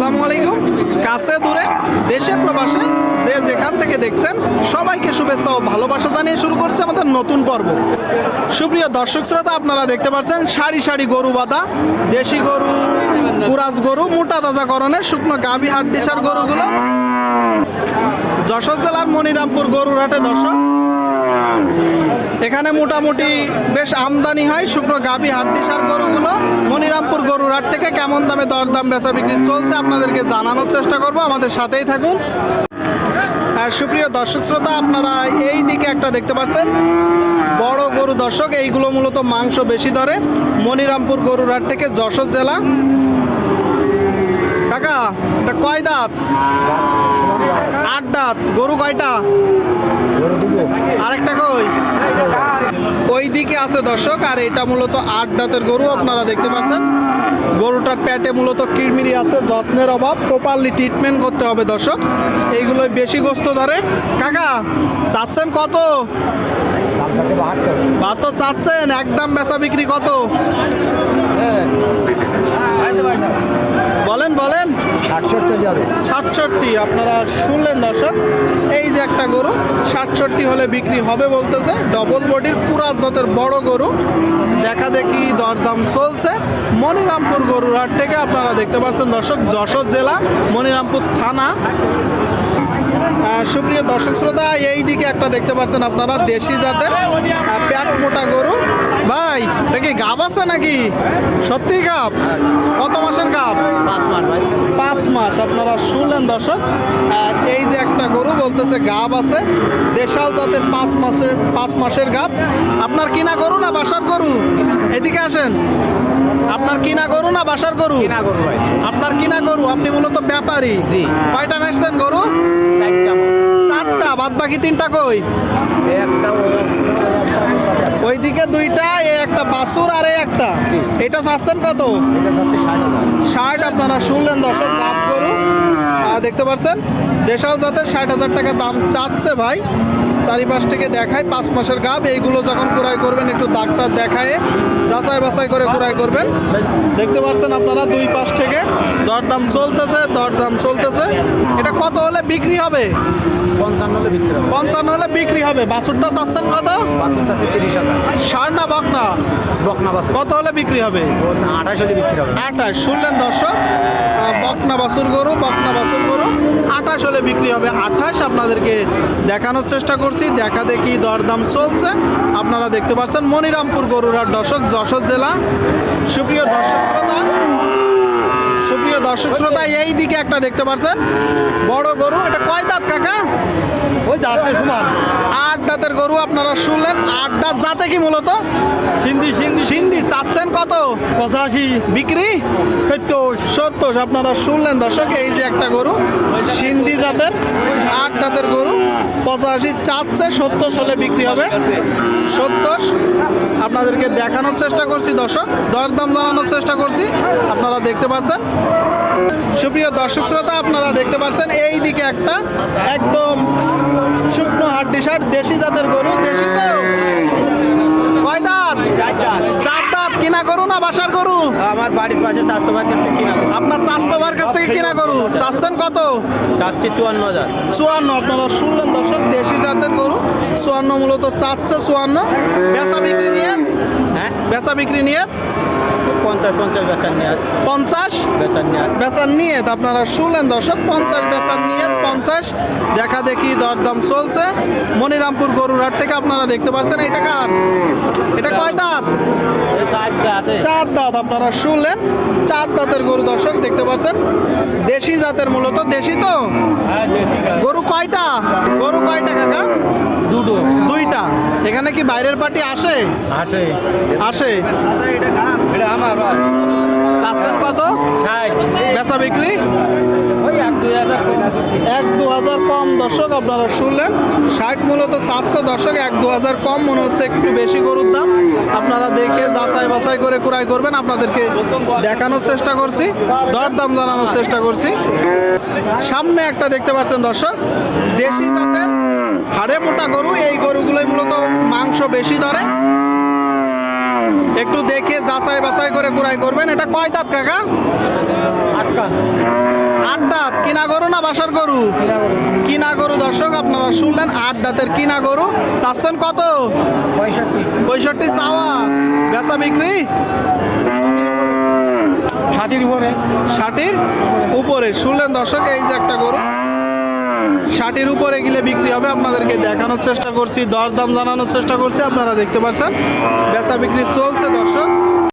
আসসালামু আলাইকুম। কাছে, দূরে, দেশে, প্রবাসে যে যেখান থেকে দেখছেন, সবাইকে শুভেচ্ছা ও ভালোবাসা জানিয়ে শুরু করছে আমাদের নতুন পর্ব। সুপ্রিয় দর্শক শ্রোতা, আপনারা দেখতে পাচ্ছেন সারি সারি গরু বাঁধা, দেশি গরু কুরাজ গরু, মোটা তাজা করণের শুকনো গাভী হাট, দেশার গরুগুলো। যশোর জেলার মনিরামপুর গরুর হাটে দর্শক এখানে মোটামুটি বেশ আমদানি হয়, শুকনো গাভী, হাড্ডিসার গরুগুলো। মনিরামপুর গরুর হাট থেকে কেমন দামে দরদাম বেচা বিক্রি চলছে আপনাদেরকে জানানোর চেষ্টা করব। আমাদের সাথেই থাকুন। আর সুপ্রিয় দর্শক শ্রোতা, আপনারা এই দিকে একটা দেখতে পাচ্ছেন। বড় গরু দর্শক, এইগুলো মূলত মাংস বেশি ধরে। মনিরামপুর গরুর হাট থেকে যশোর জেলা। কাকা, এটা কয় দাঁত? আট দাঁত। গরু কয়টা আরেকটা কই ওই দিকে আছে দর্শক, আর এটা মূলত আট দাঁতের গরু, আপনারা দেখতে পাচ্ছেন। গরুটার প্যাটে মূলত কিরমিরি আছে, যত্নের অভাব প্রপারলি ট্রিটমেন্ট করতে হবে দর্শক। এইগুলো বেশি গোস্ত ধরে। কাকা, চাচ্ছেন কত? ভাত চাচ্ছেন, একদম বেচা বিক্রি কত? সাতষট্টি আপনারা শুনলেন দর্শক, এই যে একটা গরু, সাতষট্টি হলে বিক্রি হবে বলতেছে ডবল বডির পুরা জাতের বড় গরু। দেখা দেখি দরদাম চলছে। মনিরামপুর গরুর হাট থেকে আপনারা দেখতে পাচ্ছেন দর্শক, যশোর জেলা, মনিরামপুর থানা। সুপ্রিয় দর্শক শ্রোতা এই দিকে একটা দেখতে পাচ্ছেন আপনারা, দেশি জাতের প্যাট মোটা গরু। ভাই এটা কি গাব আছে নাকি? সত্যি গাব? কত মাসের গাব? পাঁচ মাস ভাই। পাঁচ মাস আপনারা শুনলেন দর্শক। এই যে একটা গরু বলতেছে গাব আছে দেশাল জাতের পাঁচ মাসের পাঁচ মাসের গাব। আপনার কিনা গরু না বাসার গরু? এদিকে আসেন। আপনার কিনা গরু না বাসার গরু? কিনা গরু ভাই। আপনার কিনা গরু আপনি মূলত ব্যাপারী। জি। কয়টা নেসছেন গরু? চারটা। বাদ বাকি তিনটা কই? ওইদিকে দুইটা এই একটা বাসুর আর এই একটা। এটা চাচ্ছেন কত? ষাট আপনারা শুনলেন দর্শক দাম গরু আহ, দেখতে পাচ্ছেন? দেশাল জাতের ষাট হাজার টাকা দাম চাচ্ছে ভাই। চারিপাশ থেকে দেখায় পাঁচ মাসের গাব এইগুলো যখন ক্রয় করবেন একটু ডাক্তার দেখায় যাচাই বাছাই করে ক্রয় করবেন। দেখতে পাচ্ছেন আপনারা দুই পাশ থেকে। দরদাম চলতেছে দরদাম চলতেছে। এটা কত হলে বিক্রি হবে? পঞ্চান্ন হলে বিক্রি হবে। পঞ্চান্ন হলে বিক্রি হবে। বাছুরটা চাচ্ছেন কত? বাছুর চাচ্ছে তিরিশ হাজার। ষাট না বকনা? বকনা বাছুর। কত হলে বিক্রি হবে? আঠাশ হলে বিক্রি হবে। আঠাশ। শুনলেন দর্শক? বকনা বাছুর গরু বকনা বাছুর গরু আঠাশ হলে বিক্রি হবে আঠাশ। আপনাদেরকে দেখানোর চেষ্টা করছি। দেখা দেখি দরদাম চলছে। আপনারা দেখতে পাচ্ছেন মনিরামপুর গরুরার দশক যশোর জেলা। সুপ্রিয় দর্শক শ্রোতা, সুপ্রিয় দর্শক শ্রোতা এই দিকে একটা দেখতে পাচ্ছেন। বড় গরু, এটা কয় দাঁত কাকা? ওই সমান। আট দাঁতের গরু আপনারা শুনলেন আট দাঁত জাতে কি মূলত? সিন্ধি সিন্ধি। সিন্ধি চাচ্ছেন কত? পঁচাশি। বিক্রি? সত্তর। সত্তর আপনারা শুনলেন দর্শক এই যে একটা গরু সিন্ধি জাতের আট দাঁতের গরু পঁচাশি চাচ্ছে সত্তর হলে বিক্রি হবে। সত্তর আপনাদেরকে দেখানোর চেষ্টা করছি দর্শক দরদাম জানানোর চেষ্টা করছি আপনারা দেখতে পাচ্ছেন। সুপ্রিয় দর্শক শ্রোতা আপনারা দেখতে পাচ্ছেন এই দিকে একটা একদম শুকনো দেশি জাতের গরু দেশি তো। কয় দাঁত? চার দাঁত। কিনা গরু না বাসার গরু? আমার বাড়ির পাশে স্বাস্থ্য ভাই কাছে কিনা আপনার চাস্তবার কাছ থেকে কিনা গরু? চাচ্ছেন কত? চাচ্ছে চুয়ান্ন হাজার। চুয়ান্ন। আপনারা শুনলেন দর্শক দেশি জাতের গরু। চুয়ান্ন মূলত চাচ্ছে চুয়ান্ন। বেচা বিক্রি নিয়ে? হ্যাঁ? বেচা বিক্রি নিয়ে? পঞ্চাশ পঞ্চাশ বেচার নিয়ে। পঞ্চাশ? বেচার নিয়ে। বেচার নিয়ে। আপনারা শুনলেন দর্শক পঞ্চাশ বেচার নিয়ে পঞ্চাশ। দেখা দেখি দরদাম চলছে। মনিরামপুর গরুর হাট থেকে আপনারা দেখতে পাচ্ছেন এটা কার? এটা কয় দাঁত? চার দাঁত আপনারা শুনলেন। চার দাঁতের গরু দর্শক দেখতে পাচ্ছেন। দেশি জাতের মূলত দেশি তো? গরু কয়টা? গরু কয়টা কাকা? দুটো। দুইটা। এখানে কি বাইরের পার্টি আসে? আসে। আসে। এটা আমার চাচ্ছেন কত? বেচা বিক্রি? এক দু হাজার কম। দর্শক আপনারা শুনলেন ষাট মূলত চারশো দর্শক এক দু হাজার কম। মনে হচ্ছে একটু বেশি গরুর দাম। আপনারা দেখে যাচাই বাছাই করে ক্রয় করবেন। আপনাদেরকে দেখানোর চেষ্টা করছি দরদাম জানানোর চেষ্টা করছি। সামনে একটা দেখতে পাচ্ছেন দর্শক দেশি জাতের হাড়ে মোটা গরু। এই গরুগুলোই মূলত মাংস বেশি ধরে। একটু দেখে যাচাই বাছাই করে কুড়াই করবেন। এটা কয় দাঁত কাকা? আটকা। আট দাঁত। কিনা গরু না বাসার গরু? কিনা গরু। দর্শক আপনারা শুনলেন আট দাঁতের কিনা গরু। চাচ্ছেন কত? পঁয়ষট্টি। পঁয়ষট্টি চাওয়া। বেচা বিক্রি? ষাটির উপরে। ষাটির উপরে। শুনলেন দর্শক এই যে একটা গরু। ষাটির উপরে গেলে বিক্রি হবে। আপনাদেরকে দেখানোর চেষ্টা করছি দর দাম জানানোর চেষ্টা করছি। আপনারা দেখতে পাচ্ছেন, বেচা বিক্রি চলছে দর্শক।